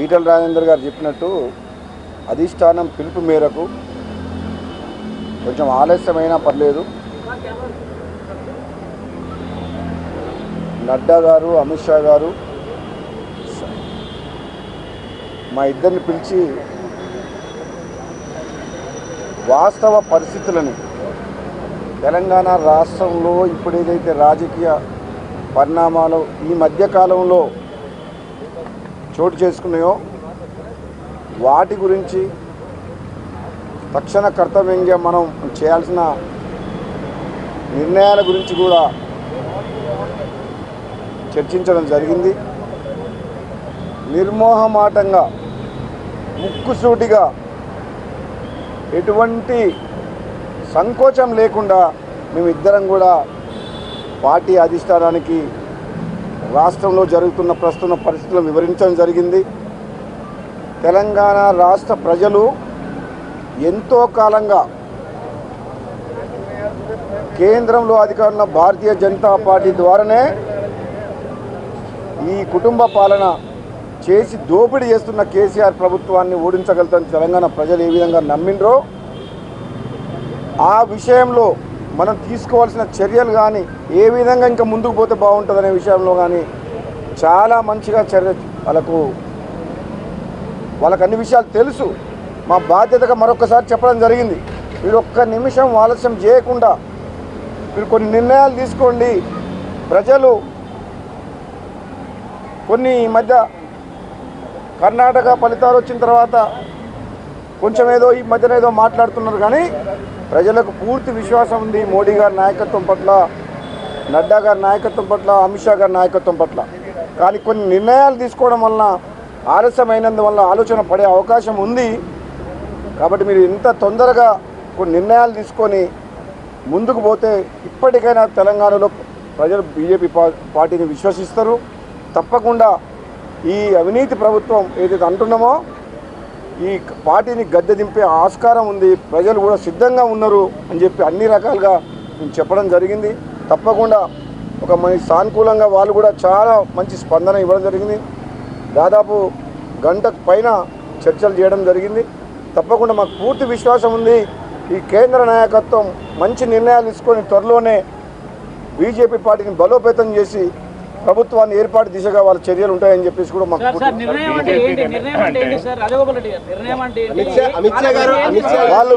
ఈటల రాజేందర్ గారు చెప్పినట్టు అధిష్టానం పిలుపు మేరకు కొంచెం ఆలస్యమైనా పర్లేదు. నడ్డా గారు అమిత్ షా గారు మా ఇద్దరిని పిలిచి వాస్తవ పరిస్థితులను తెలంగాణ రాష్ట్రంలో ఇప్పుడు ఏదైతే రాజకీయ పరిణామాలు ఈ మధ్యకాలంలో చోటు చేసుకున్నాయో వాటి గురించి తక్షణ కర్తవ్యంగా మనం చేయాల్సిన నిర్ణయాల గురించి కూడా చర్చించడం జరిగింది. నిర్మోహమాటంగా ముక్కుసూటిగా ఎటువంటి సంకోచం లేకుండా మేమిద్దరం కూడా పార్టీ అధిష్టానానికి రాష్ట్రంలో జరుగుతున్న ప్రస్తుత పరిస్థితులను వివరించడం జరిగింది. తెలంగాణ రాష్ట్ర ప్రజలు ఎంతో కాలంగా కేంద్రంలో అధికారంలో భారతీయ జనతా పార్టీ ద్వారానే ఈ కుటుంబ పాలన చేసి దోపిడీ చేస్తున్న కేసీఆర్ ప్రభుత్వాన్ని ఓడించగలుగుతాం తెలంగాణ ప్రజలు ఏ విధంగా నమ్మిండ్రో ఆ విషయంలో మనం తీసుకోవాల్సిన చర్యలు కానీ ఏ విధంగా ఇంకా ముందుకు పోతే బాగుంటుందనే విషయంలో కానీ చాలా మంచిగా చర్య వాళ్ళకు వాళ్ళకు అన్ని విషయాలు తెలుసు. మా బాధ్యతగా మరొకసారి చెప్పడం జరిగింది. మీరు ఒక్క నిమిషం ఆలస్యం చేయకుండా మీరు కొన్ని నిర్ణయాలు తీసుకోండి. ప్రజలు కొన్ని ఈ మధ్య కర్ణాటక ఫలితాలు వచ్చిన తర్వాత కొంచెం ఏదో ఈ మధ్యన ఏదో మాట్లాడుతున్నారు కానీ ప్రజలకు పూర్తి విశ్వాసం ఉంది మోడీ గారి నాయకత్వం పట్ల నడ్డా గారి నాయకత్వం పట్ల అమిత్ షా గారి నాయకత్వం పట్ల. కానీ కొన్ని నిర్ణయాలు తీసుకోవడం వలన ఆలస్యమైనందువల్ల ఆలోచన పడే అవకాశం ఉంది. కాబట్టి మీరు ఇంత తొందరగా కొన్ని నిర్ణయాలు తీసుకొని ముందుకు పోతే ఇప్పటికైనా తెలంగాణలో ప్రజలు బీజేపీ పార్టీని విశ్వసిస్తారు. తప్పకుండా ఈ అవినీతి ప్రభుత్వం ఏదైతే అంటున్నామో ఈ పార్టీని గద్దె దింపే ఆస్కారం ఉంది. ప్రజలు కూడా సిద్ధంగా ఉన్నారు అని చెప్పి అన్ని రకాలుగా మేము చెప్పడం జరిగింది. తప్పకుండా ఒక మంచి సానుకూలంగా వాళ్ళు కూడా చాలా మంచి స్పందన ఇవ్వడం జరిగింది. దాదాపు గంటకు పైన చర్చలు చేయడం జరిగింది. తప్పకుండా మాకు పూర్తి విశ్వాసం ఉంది. ఈ కేంద్ర నాయకత్వం మంచి నిర్ణయాలు తీసుకొని త్వరలోనే బీజేపీ పార్టీని బలోపేతం చేసి ప్రభుత్వాన్ని ఏర్పాటు దిశగా వాళ్ళ చర్యలు ఉంటాయని చెప్పేసి కూడా మాకు సార్ పూర్తి సార్ నిర్ణయం అంటే ఏంటి? నిర్ణయం అంటే ఏంటి సార్? రాజగోపాల్ రెడ్డి గారు నిర్ణయం అంటే ఏంటి? అమిత్ షా- అమిత్ షా గారు- పార్టీ అమిత్ షా ఏంటి? వాళ్ళు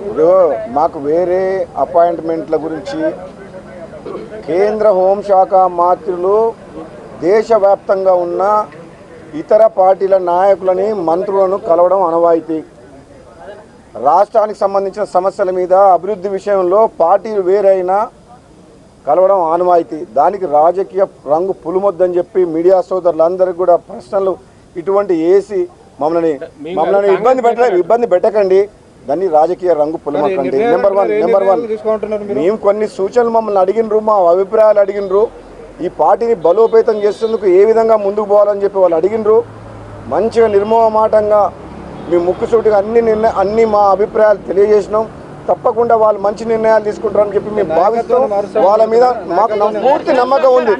ఇప్పుడు మాకు వేరే అపాయింట్మెంట్ల గురించి కేంద్ర హోంశాఖ మంత్రులు దేశవ్యాప్తంగా ఉన్న ఇతర పార్టీల నాయకులని మంత్రులను కలవడం అనవాయితీ రాష్ట్రానికి సంబంధించిన సమస్యల మీద అభివృద్ధి విషయంలో పార్టీలు వేరైనా కలవడం ఆనవాయితీ. దానికి రాజకీయ రంగు పులుమొద్దని చెప్పి మీడియా సోదరులందరికీ కూడా ప్రశ్నలు ఇటువంటి వేసి మమ్మల్ని మమ్మల్ని ఇబ్బంది పెట్టలేదు ఇబ్బంది పెట్టకండి. దాన్ని రాజకీయ రంగు పులుమకండి నెంబర్ వన్ నెంబర్ వన్ మేము కొన్ని సూచనలు మమ్మల్ని అడిగినరు మా అభిప్రాయాలు అడిగినరు. ఈ పార్టీని బలోపేతం చేసేందుకు ఏ విధంగా ముందుకు పోవాలని చెప్పి వాళ్ళు అడిగినరు. మంచిగా నిర్మోహమాటంగా మేము ముక్కుసూటిగా అన్ని నిర్ణయ అన్ని మా అభిప్రాయాలు తెలియజేసినాం. తప్పకుండా వాళ్ళు మంచి నిర్ణయాలు తీసుకుంటారని చెప్పి మేము భావిస్తాం వాళ్ళ మీద మాకు పూర్తి నమ్మకం ఉంది.